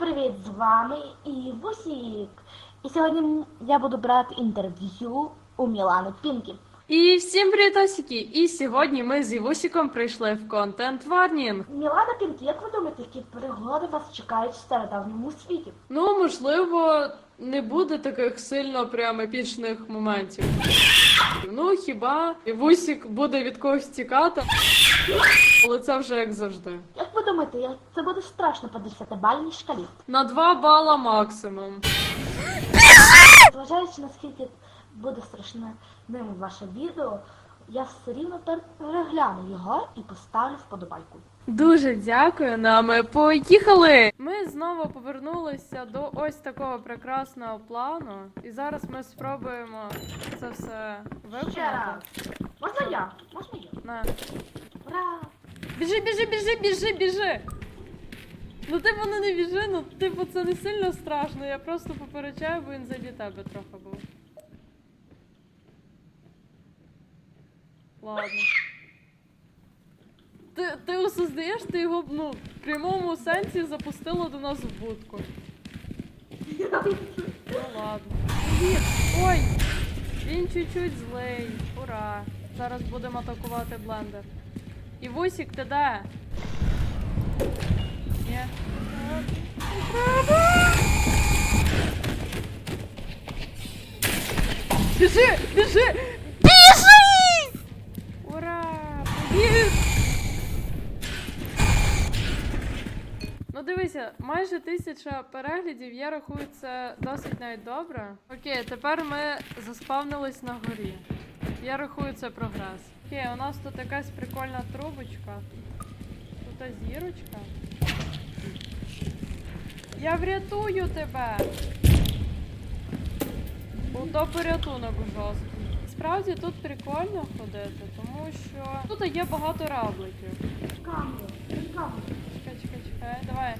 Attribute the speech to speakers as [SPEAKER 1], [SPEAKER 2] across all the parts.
[SPEAKER 1] привіт! З вами Івусік. І сьогодні я буду брати інтерв'ю у Мілани Пінкі.
[SPEAKER 2] І всім привітосики! І сьогодні ми з Івусіком прийшли в контент Варнінг.
[SPEAKER 1] Мілана Пінкі, як ви думаєте, які пригоди вас чекають в стародавньому світі?
[SPEAKER 2] Ну, можливо, не буде таких сильно прям епічних моментів. Ну, хіба Івусік буде від когось тікати, але це вже як завжди.
[SPEAKER 1] Думаєте, це буде страшно по 10-бальній шкалі?
[SPEAKER 2] На 2 бала максимум.
[SPEAKER 1] Зважаючи наскільки буде страшним ваше відео, я все рівно перегляну його і поставлю вподобайку.
[SPEAKER 2] Дуже дякую нам. Поїхали! Ми знову повернулися до ось такого прекрасного плану. І зараз ми спробуємо це все
[SPEAKER 1] Ще раз. Можна я? Можна я?
[SPEAKER 2] На.
[SPEAKER 1] Ура!
[SPEAKER 2] Біжи, біжи, біжи, біжи, біжи. Ну, типу, ну не біжи, ну типу, це не сильно страшно. Я просто попереджаю, бо він заді тебе трохи був. Ладно. Ти, ти осознаєш, ти його ну, в прямому сенсі запустила до нас в будку. Ну ладно. Ой! Він чуть-чуть злий. Ура! Зараз будемо атакувати блендер. І Вусік, ти де? Ні. Біжи! Біжи! Біжи! Ура! Привіт! Ну дивися, майже тисяча переглядів, я рахую це досить навіть добре. Окей, тепер ми заспавнились на горі. Я рахую це прогрес. Окей, у нас тут якась прикольна трубочка. Тут зірочка. Я врятую тебе! Ото порятунок жорсткий. Справді тут прикольно ходити, тому що тут є багато
[SPEAKER 1] камеру.
[SPEAKER 2] Чекай, чекай, чекай, давай.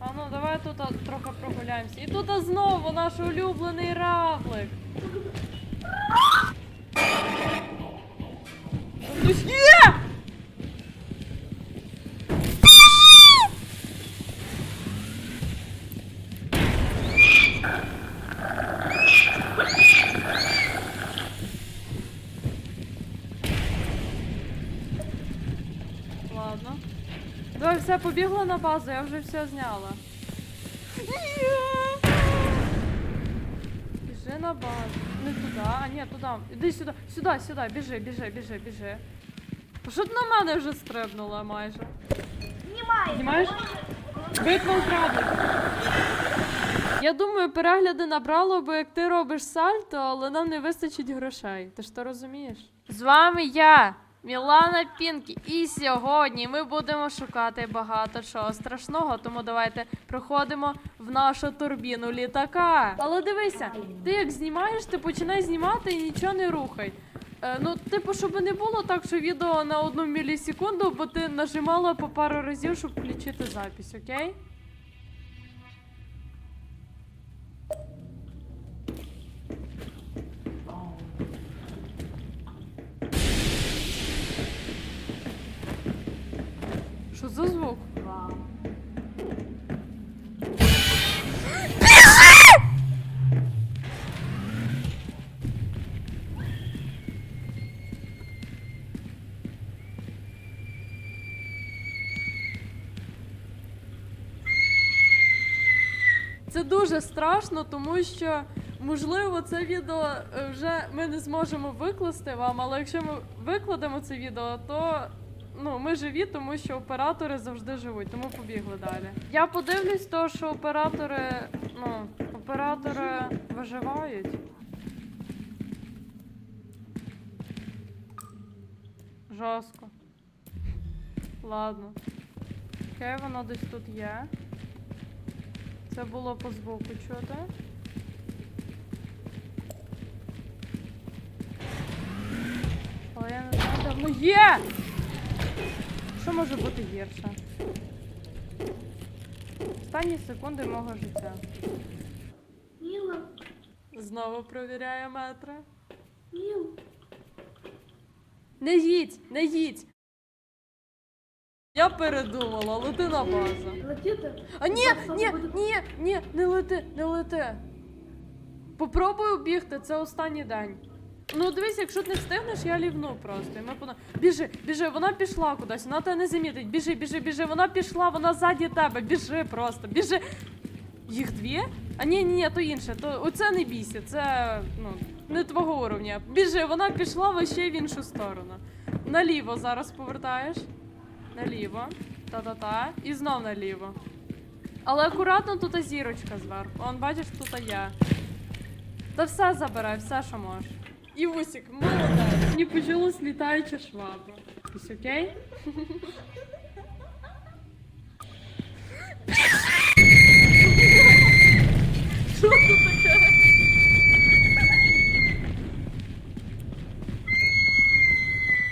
[SPEAKER 2] А ну давай тут трохи прогуляємося. І тут знову наш улюблений равлик. Ладно. Давай, все, побігла на базу, я вже все зняла. Біжи на базу. Не туди, а ні, туди. Іди сюди, сюди, сюди, біжи, біжи, біжи, біжи. Що ти на мене вже стрибнула майже?
[SPEAKER 1] Знімай!
[SPEAKER 2] Знімаєш? Битва крадуть. Я думаю, перегляди набрало би, як ти робиш сальто, але нам не вистачить грошей. Ти ж то розумієш? З вами я, Мілана Пінкі, і сьогодні ми будемо шукати багато чого страшного, тому давайте проходимо в нашу турбіну літака. Але дивися, ти як знімаєш, ти починай знімати і нічого не рухай. Е, ну, типу, щоб не було так, що відео на одну мілісекунду, бо ти нажимала по пару разів, щоб включити запись, окей? Що? Це дуже страшно, тому що можливо це відео е, вже ми не зможемо викласти вам, але якщо ми викладемо це відео, то ну ми живі, тому що оператори завжди живуть, тому побігли далі. Я подивлюсь, то що оператори, ну, оператори виживають. Жорстко. Ладно. Окей, воно десь тут є. Це було по звуку чути. Але я не знаю, де воно є! Що може бути гірше? Останні секунди мого життя.
[SPEAKER 1] Міла,
[SPEAKER 2] Знову провіряє метри.
[SPEAKER 1] Міла.
[SPEAKER 2] Не їдь, не їдь. Я передумала, лети на базу.
[SPEAKER 1] Летіти?
[SPEAKER 2] А ні, ні, ні, ні, не лети, не лети. Попробуй бігти, це останній день. Ну дивись, якщо ти не встигнеш, я лівну просто. І ми пона... Біжи, біжи, вона пішла кудись, вона тебе не замітить. Біжи, біжи, біжи, вона пішла, вона ззаді тебе. Біжи просто, біжи. Їх дві? А ні, ні, ні, то інше. То оце не бійся, це ну не твого уровня. Біжи, вона пішла вообще в іншу сторону. Наліво зараз повертаєш. Наліво. Та-та-та. І знов наліво. Але акуратно тут зірочка зверху. Он бачиш, тут я. Та все забирай, все, що можеш. І вусік, молодець. Мені почалась літаюча швабра. Ось окей? Що це таке?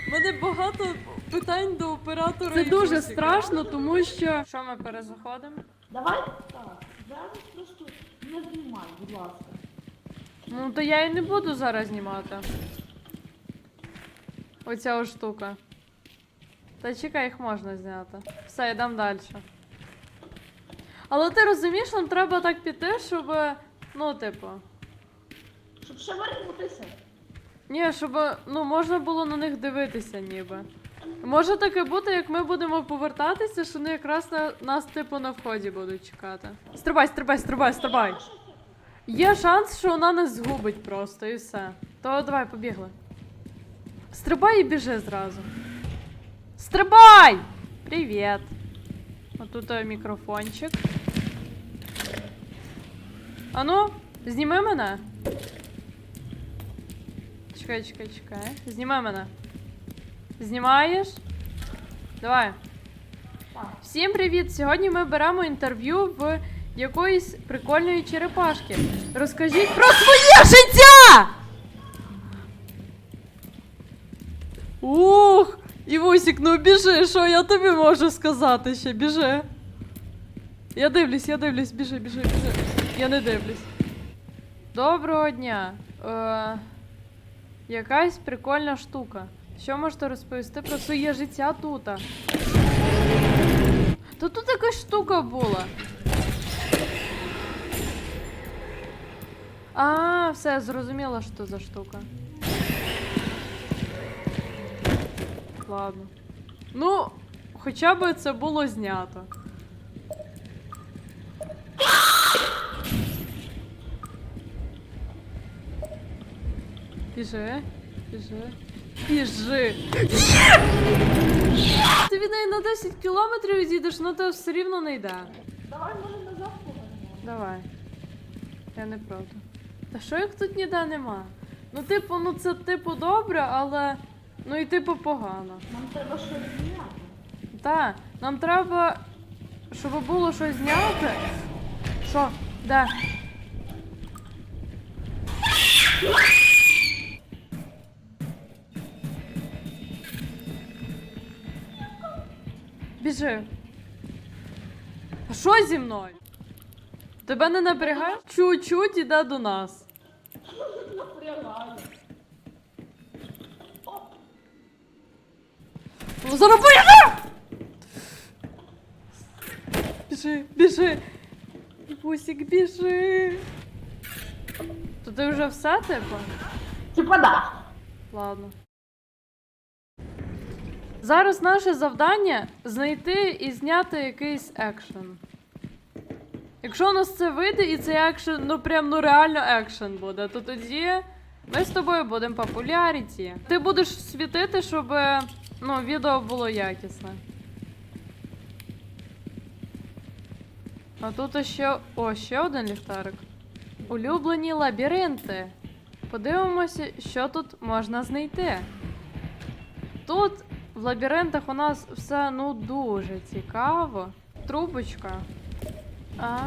[SPEAKER 2] У мене багато питань до оператора.
[SPEAKER 3] Це дуже
[SPEAKER 2] Вусіка.
[SPEAKER 3] страшно, тому що
[SPEAKER 2] Що ми перезаходимо?
[SPEAKER 1] Давай так. Зараз просто не знімай, будь ласка.
[SPEAKER 2] Ну, то я і не буду зараз знімати. Оця ось штука. Та чекай, їх можна зняти. Все, йдемо далі. Але ти розумієш, нам треба так піти, щоб. Ну, типу.
[SPEAKER 1] Щоб ще вернутися.
[SPEAKER 2] Ні, щоб ну, можна було на них дивитися, ніби. Може таке бути, як ми будемо повертатися, що вони якраз на нас, типу, на вході будуть чекати. Стрибай, стрибай, стрибай, стрибай. Є шанс, що вона нас згубить просто і все. То давай, побігли. Стрибай і біжи зразу. Стрибай! Привіт. Отут е, мікрофончик. Ану, зніми мене. Чекай, чекай, чекай. Знімай мене. Знімаєш? Давай.
[SPEAKER 1] Так.
[SPEAKER 2] Всім привіт! Сьогодні ми беремо інтерв'ю в Якоїсь прикольної черепашки. Розкажіть про своє життя! Ух! Івусік, ну біжи, що я тобі можу сказати ще, біжи. Я дивлюсь, я дивлюсь, біжи, біжи, біжи. Я не дивлюсь. Доброго дня. Е, якась прикольна штука. Що можете розповісти про своє життя тут? Та тут якась штука була. А, все, зрозуміла, що за штука. Ладно. Ну, хоча б це було знято. Біжи, біжи, біжи. Ти від неї на 10 кілометрів відійдеш, ну то все рівно не йде.
[SPEAKER 1] Давай, може, назад повернемо.
[SPEAKER 2] Давай. Я не проти. Та що як тут ніде нема? Ну, типу, ну це типу добре, але. Ну і типу погано.
[SPEAKER 1] Нам треба щось зняти.
[SPEAKER 2] Так, нам треба, щоб було щось зняти. Що? Де? Біжи. А що зі мною? Тебе не напрягає? Чуть-чуть іде до нас. Ну, поїде! Біжи, біжи. Бусик, біжи. То ти вже все, типу?
[SPEAKER 1] Типа да.
[SPEAKER 2] Ладно. Зараз наше завдання знайти і зняти якийсь екшен. Якщо у нас це вийде і цей екшен, ну прям ну реально екшен буде, то тоді ми з тобою будемо популяріті. Ти будеш світити, щоб ну, відео було якісне. А тут ще. О, ще один ліхтарик. Улюблені лабіринти. Подивимося, що тут можна знайти. Тут в лабіринтах у нас все ну дуже цікаво. Трубочка. А.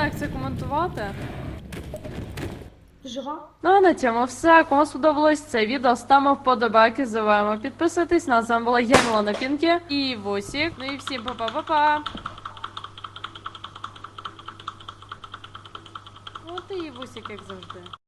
[SPEAKER 2] знаю, як це коментувати.
[SPEAKER 1] Жива?
[SPEAKER 2] Ну а на цьому все. Кому сподобалось це відео, ставимо вподобайки, забуваємо підписатись. На з вами була я, на Пінкі і Вусік. Ну і всім па-па-па-па. її вусік, як завжди.